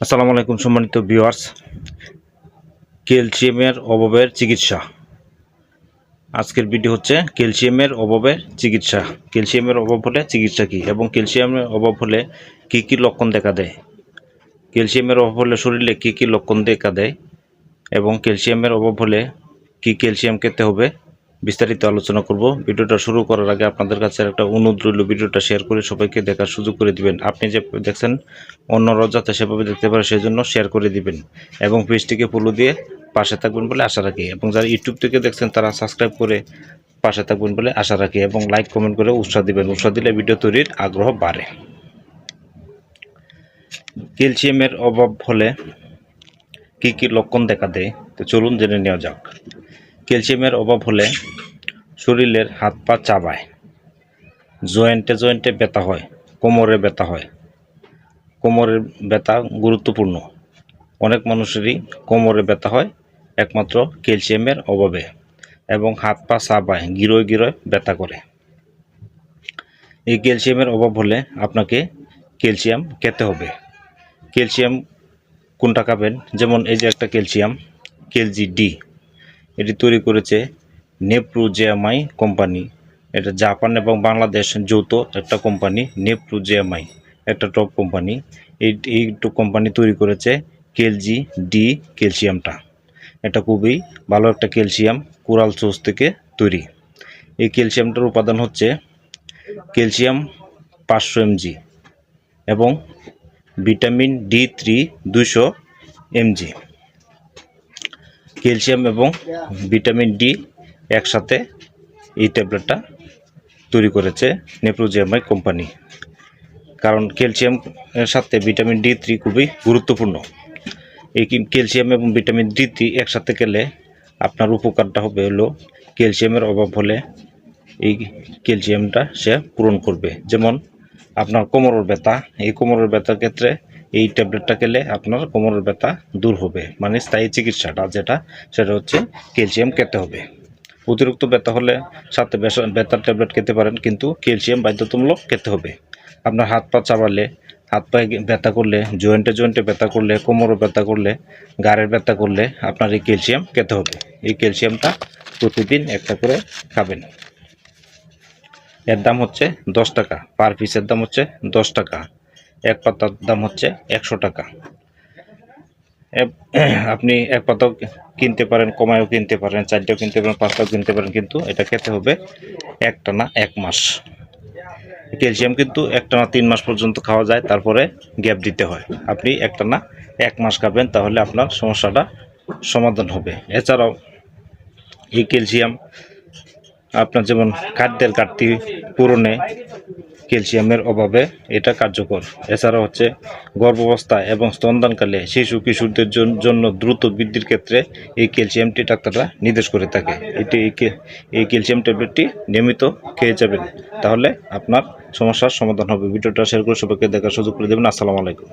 আসসালামু আলাইকুম সম্মানিত ভিউয়ার্স। ক্যালসিয়ামের অভাবের চিকিৎসা। আজকের ভিডিও হচ্ছে ক্যালসিয়ামের অভাবের চিকিৎসা। ক্যালসিয়ামের অভাব হলে চিকিৎসা কী এবং ক্যালসিয়ামের অভাব হলে কী কী লক্ষণ দেখা দেয়? ক্যালসিয়ামের অভাব হলে শরীরে কী কী লক্ষণ দেখা দেয় এবং ক্যালসিয়ামের অভাব হলে কী ক্যালসিয়াম খেতে হবে? বিস্তারিত আলোচনা করব। ভিডিওটা শুরু করার আগে আপনাদের কাছে একটা অনুরোধ রইল, ভিডিওটা শেয়ার করে সবাইকে দেখার সুযোগ করে দিবেন। আপনি যে দেখছেন অন্যরাও যাতে সেভাবে দেখতে পারে সেই জন্য শেয়ার করে দিবেন এবং পেজটিকে ফলো দিয়ে পাশে থাকবেন বলে আশা রাখি। এবং যারা ইউটিউব থেকে দেখছেন, তারা সাবস্ক্রাইব করে পাশে থাকবেন বলে আশা রাখি এবং লাইক কমেন্ট করে উৎসাহ দিবেন। উৎসাহ দিলে ভিডিও তৈরির আগ্রহ বাড়ে। ক্যালসিয়ামের অভাব হলে কি কি লক্ষণ দেখা দেয়? তো চলুন জেনে নেওয়া যাক। ক্যালসিয়ামের অভাব হলে শরীরের হাত পা চাবায়। জয়েন্টে জয়েন্টে ব্যথা হয়, কোমরে ব্যথা হয়। কোমরের ব্যথা গুরুত্বপূর্ণ। অনেক মানুষেরই কোমরে ব্যথা হয়, একমাত্র ক্যালসিয়ামের অভাবে এবং হাত পা চাবায়, গিরোয় গিরোয় ব্যথা করে। এই ক্যালসিয়ামের অভাব হলে আপনাকে ক্যালসিয়াম খেতে হবে। ক্যালসিয়াম কোনটা খাবেন? যেমন এই যে একটা ক্যালসিয়াম কেলজি ডি এটি তৈরি করেছে নেপ্রুজেয়ামাই কোম্পানি। এটা জাপান এবং বাংলাদেশ যৌথ একটা কোম্পানি, নেপ্রুজেয়ামাই, একটা টপ কোম্পানি। এই এই কোম্পানি তৈরি করেছে কেলজি ডি ক্যালসিয়ামটা। এটা খুবই ভালো একটা ক্যালসিয়াম কোরাল সোর্স থেকে তৈরি। এই ক্যালসিয়ামটার উপাদান হচ্ছে ক্যালসিয়াম পাঁচশো এমজি এবং ভিটামিন ডি থ্রি দুশো এমজি। ক্যালসিয়াম এবং ভিটামিন ডি একসাথে এই ট্যাবলেটটা তৈরি করেছে নেপ্রোজিয়ামাই কোম্পানি। কারণ ক্যালসিয়াম এর সাথে ভিটামিন ডি থ্রি খুবই গুরুত্বপূর্ণ। এই ক্যালসিয়াম এবং ভিটামিন ডি থ্রি একসাথে খেলে আপনার উপকারটা হবে হলো ক্যালসিয়ামের অভাব হলে এই ক্যালসিয়ামটা সে পূরণ করবে। যেমন আপনার কোমরের ব্যথা, এই কোমরের ব্যথার ক্ষেত্রে এই ট্যাবলেটটা খেলে আপনার কোমরের ব্যথা দূর হবে। মানে স্থায়ী চিকিৎসাটা যেটা, সেটা হচ্ছে ক্যালসিয়াম খেতে হবে। অতিরিক্ত ব্যথা হলে সাথে ব্যথার ট্যাবলেট খেতে পারেন, কিন্তু ক্যালসিয়াম বাধ্যতামূলক খেতে হবে। আপনার হাত পা চাবালে, হাত পায়ে ব্যথা করলে, জয়েন্টে জয়েন্টে ব্যথা করলে, কোমরে ব্যথা করলে, গাড়ের ব্যথা করলে আপনার এই ক্যালসিয়াম খেতে হবে। এই ক্যালসিয়ামটা প্রতিদিন একটা করে খাবেন। এর দাম হচ্ছে দশ টাকা, পার পিসের দাম হচ্ছে দশ টাকা। এক পাতার দাম হচ্ছে একশো টাকা। আপনি এক পাতাও কিনতে পারেন, কমায়ও কিনতে পারেন, চারটেও কিনতে পারেন, পাঁচটাও কিনতে পারেন, কিন্তু এটা খেতে হবে একটানা এক মাস। ক্যালসিয়াম কিন্তু একটানা তিন মাস পর্যন্ত খাওয়া যায়, তারপরে গ্যাপ দিতে হয়। আপনি একটানা এক মাস খাবেন, তাহলে আপনার সমস্যাটা সমাধান হবে। এছাড়াও এই ক্যালসিয়াম আপনার যেমন খাদ্যের ঘাটতি পূরণে ক্যালসিয়ামের অভাবে এটা কার্যকর। এছাড়া হচ্ছে গর্ভাবস্থা এবং স্তনদানকালে শিশু কিশোরদের জন্য দ্রুত বৃদ্ধির ক্ষেত্রে এই ক্যালসিয়ামটি ডাক্তাররা নির্দেশ করে থাকে। এটি এই ক্যালসিয়াম ট্যাবলেটটি নিয়মিত খেয়ে যাবেন। তাহলে আপনার সমস্যার সমাধান হবে। ভিডিওটা শেয়ার করে সবাইকে দেখার সুযোগ করে দেবেন। আসসালামু আলাইকুম।